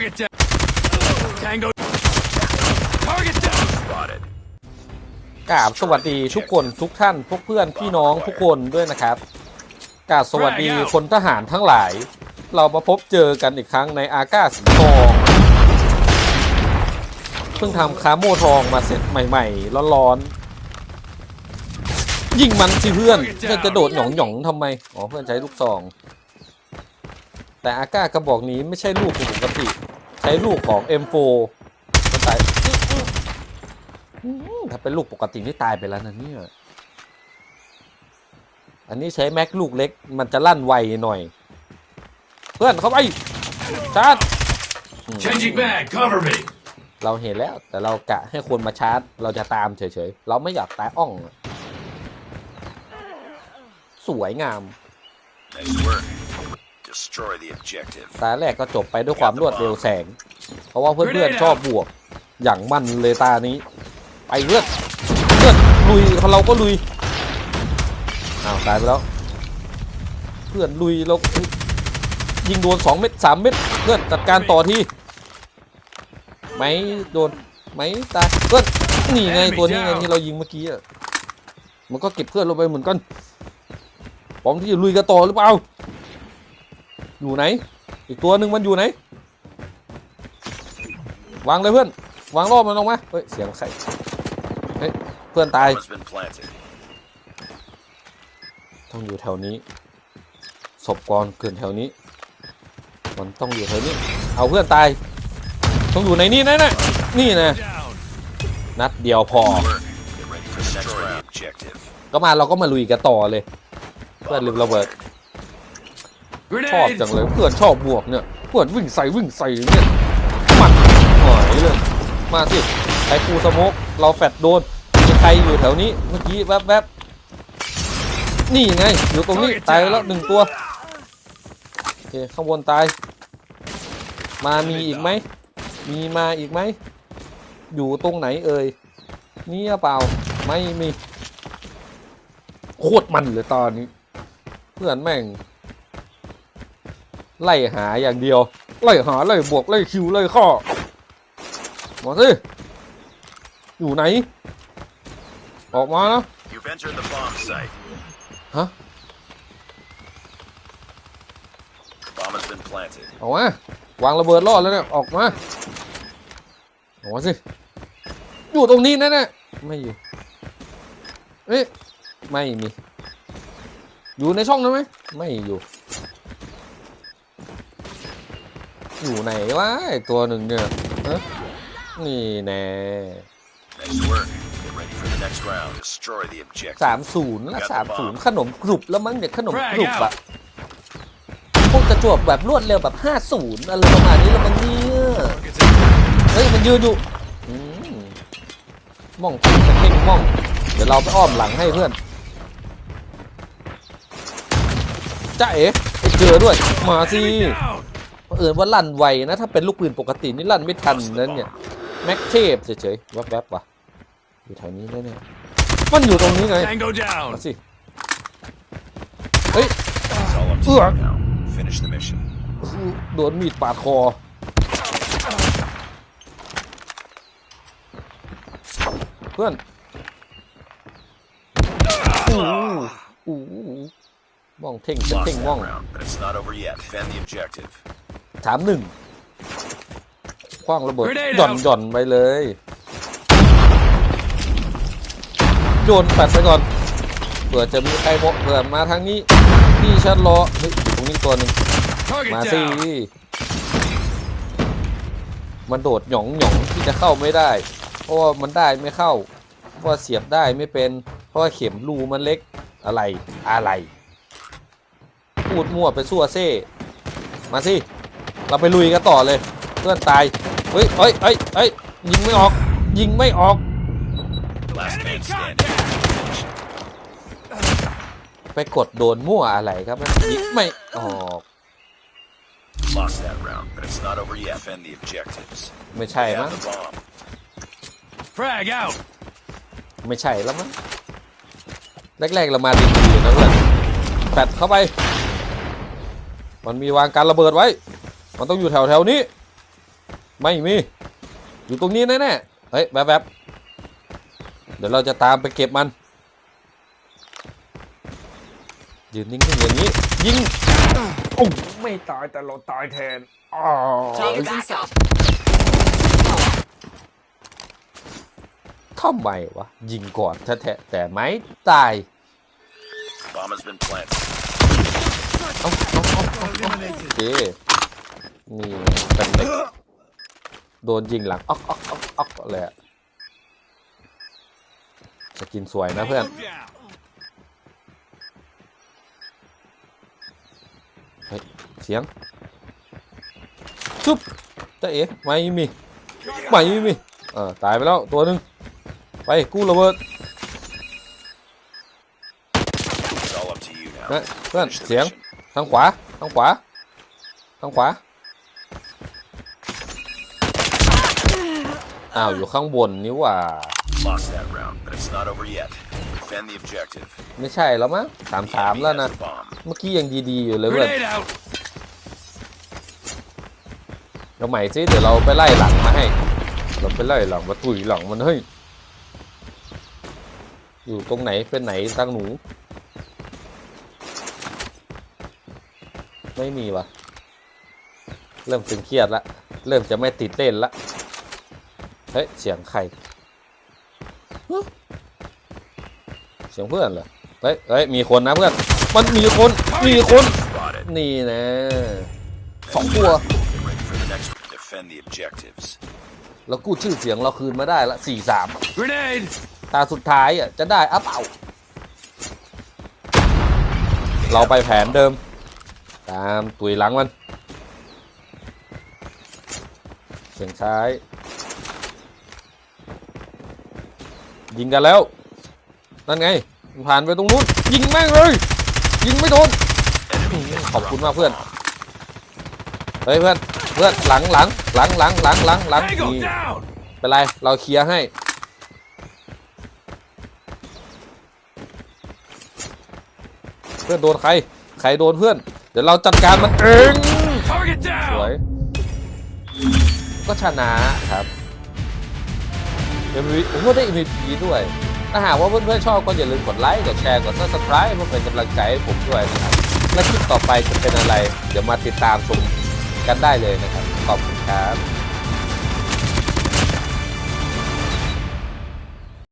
Target down. Tango. Target down. Spotted. กราบสวัสดีทุกคนทุกท่านพวกเพื่อนพี่น้องทุกคนด้วยนะครับกราบสวัสดีคนทหารทั้งหลาย เรามาพบเจอกันอีกครั้งในอาก้าสีทองเพิ่งทำคาโมทองมาเสร็จใหม่ๆร้อนๆยิงมันสิเพื่อนเพื่อนจะโดดหยองๆทำไมอ๋อเพื่อนใช้ลูกซอง แต่อาก้ากระบอกนี้ไม่ใช่ลูกปกติ ช้ลูกของ M4 มาใส่อืมถ้าเป็นลูกปกตินี่ตายไปแล้วนะเนี่ยอันนี้ใช้แม็กลูกเล็ก มันจะลั่นไวหน่อย เพื่อนเข้าไปชาร์จอืม Changing mag. Cover me. เราเห็นแล้วแต่เรากะให้คนมาชาร์จ เราจะตามเฉยๆ เราไม่อยากตายอ่องอะสวยงาม Nice work. Destroy the objective. ตาแรกก็จบไปด้วยความรวดเร็วแสง เพราะว่าเพื่อนๆชอบบวก อย่างมันเลยตานี้ ไปเพื่อนเพื่อนลุยเราก็ลุยอ้าวตายไปแล้ว เพื่อนลุยแล้วยิงโดนสองเม็ดสามเม็ดเพื่อนจัดการต่อทีไหมโดนไหมตายเพื่อนนี่ไงตัวนี้ไงที่เรายิงเมื่อกี้อะมันก็เก็บเพื่อนลงไปเหมือนกันปอมที่จะลุยกันต่อหรือเปล่า อยู่ไหน อีกตัวหนึ่งมันอยู่ไหน วางเลยเพื่อน วางรอบมันลงมา เฮ้ย เสียงใครเฮ้ย เพื่อนตาย Bomb has been planted. ต้องอยู่แถวนี้ ศพกรเกินแถวนี้ มันต้องอยู่แถวนี้ เอาเพื่อนตาย ต้องอยู่ในนี้นะนะนี่นะ Down. นัดเดียวพอ Work. Get ready for the next round. Objective. ก็มาเราก็มาลุยกันต่อเลย เพื่อนลืมระเบิด ชอบ Grenade. จังเลยเพื่อนชอบบวกเนี่ยเพื่อนวิ่งใส่วิ่งใส่เนี่ยมันหอยเลยมาสิใครปูสโมกเราแฟดโดนมีใครอยู่แถวนี้เมื่อกี้แวบแวบๆนี่ไงอยู่ตรงนี้ตายแล้วหนึ่งตัวโอเคข้างบนตาย มามีอีกไหมมีมาอีกไหมอยู่ตรงไหนเอ่ยนี่หรือเปล่าไม่มีโคตรมันเลยตอนนี้ เพื่อนแม่ง ไล่หาอย่างเดียว ไล่หาไล่บวกไล่คิวไล่ข้อมาสิอยู่ไหน ออกมานะ You've entered the bomb site. ฮะ Bomb has been planted. ออกมาวางระเบิดรอดแล้วเนี่ยออกมาออกมาสิอยู่ตรงนี้นะเนี่ยไม่อยู่เอ๊ะไม่มี อยู่ในช่องนั้นไหมไม่อยู่ อยู่ไหนวะไอ้ตัวหนึ่งเนี่ยฮะนี่แน่ Nice work. Get ready for the next round. Destroy the objective. สามศูนย์ละสามศูนย์ขนมกรุบแล้วมั้งเนี่ยขนมกรุบอะพวกจะจวบแบบรวดเร็วแบบห้าศูนย์อะไรประมาณนี้แล้วมั้งเนี่ย Targets in เฮ้ยมันยืนอยู่อืมมองเป็นเพ่งมอง เดี๋ยวเราไปอ้อมหลังให้เพื่อนจ้าเอ๋ไปเจอด้วย มาสิ Enemy down. เออว่าลั่นไวนะ ถ้าเป็นลูกปืนปกตินี่ลั่นไม่ทันนั้นเนี่ยแม็กเทพเฉยๆแวบๆว่ะอยู่แถวนี้แน่ๆมันอยู่ตรงนี้ไง Tango down. มาสิเฮ้ย It's all up to Ugh. you now. Finish the mission. โดนมีดปาดคอเพื่อนอู้อู้มองเท่งจะ Lost เท่ง that มอง round, but it's not over yet. Defend the objective. ถามหนึ่งคว้างระเบิด Grenade หย่อน out หย่อนไปเลย โยนแฟดไปก่อนเผื่อจะมีใครบอกเผื่อมาทางนี้นี่ฉันรอเฮ้ยอยู่ตรงนี้ตัวหนึ่ง Target มาสิ down. มันโดดหยองหยองที่จะเข้าไม่ได้ เพราะว่ามันได้ไม่เข้า เพราะว่าเสียบได้ไม่เป็น เพราะว่าเข็มรูมันเล็กอะไรอะไร พูดมั่วไปซั่วเซ่ มาสิ เราไปลุยกันต่อเลย เพื่อนตาย เฮ้ยเฮ้ยเฮ้ยเฮ้ยยิงไม่ออก ยิงไม่ออก Last man standing. Finish. ไปกดโดนมั่วอะไรครับยิงไม่ออก Lost that round, but it's not over yet. Defend the objectives. ไม่ใช่ We มั้ง have the bomb. Frag out. ไม่ใช่แล้วมั้งแรกๆเรามาดีๆนะเพื่อนแฟดเข้าไป มันมีวางการระเบิดไว้ มันต้องอยู่แถวแถวๆนี้ ไม่มี อยู่ตรงนี้แน่ๆเฮ้ยแบบแบบๆเดี๋ยวเราจะตามไปเก็บมัน ยืนนิ่งๆอย่างนี้ ยิงโอ้ไม่ตายแต่เราตายแทนอ้าว Target's in sight. ทำไมวะ ยิงก่อนแท้ๆแต่ไม่ตาย Bomb has been planted. เอาเอาเอาเอาเอาโอเค นี่เป็นเด็กโดนยิงหลังอ๊อกอ๊อกอ๊อกอ๊อกเลยอะสกินสวยนะเพื่อน เฮ้ย เสียงชุบจะเอ๋ไม่มีไม่มีเออตายไปแล้วตัวหนึ่งไปกู้ระเบิด It's all up to you now. นะเพื่อน Finish the เสียง mission. ทางขวาทางขวาทางขวา อ้าวอยู่ข้างบนนี่หว่า Lost that round, but it's not over yet. Defend the objective. ไม่ใช่แล้วมั้งสาม The สาม enemy แล้ว has นะ the bomb. เมื่อกี้ยังดีๆอยู่เลยเพื่อน Grenade out! เราใหม่ซิเดี๋ยวเราไปไล่หลังมาให้ เราไปไล่หลังมาตุยหลังมันเฮ้ยอยู่ตรงไหนเป็นไหนทางหนู ไม่มีวะเริ่มตึงเครียดละ เริ่มจะไม่ติดเล่นละ เฮ้ยเสียงใครฮะเสียงเพื่อนเหรอเฮ้ยเฮ้ยมีคนนะเพื่อน มันมีคนมีคน Spotted. นี่นะสองตัว Get ready for the next. Defend the objectives. เรากู้ชื่อเสียงเราคืนมาได้ละสี่สาม Grenade! ตาสุดท้ายอะจะได้อะเปล่าเราไปแผนเดิม ตามตุยหลังมัน เสียงซ้าย ยิงกันแล้ว นั่นไงมันผ่านไปตรงนู้น ยิงแม่งเลย ยิงไม่โดน ขอบคุณมากเพื่อน เฮ้ยเพื่อน เพื่อนหลังหลังหลังหลังหลังหลังหลัง Tango นี่ down! เป็นไร เราเคลียร์ให้ เพื่อนโดนใคร ใครโดนเพื่อน เดี๋ยวเราจัดการมันเอง Target สวย down! ก็ชนะครับ MVP ผมก็ได้ MVP ด้วย ถ้าหากว่าเพื่อนๆชอบก็อย่าลืมกดไลค์กดแชร์กด subscribe เพื่อเป็นกำลังใจให้ผมด้วยนะครับและคลิปต่อไปจะเป็นอะไร เดี๋ยวมาติดตามชมกันได้เลยนะครับ ขอบคุณครับ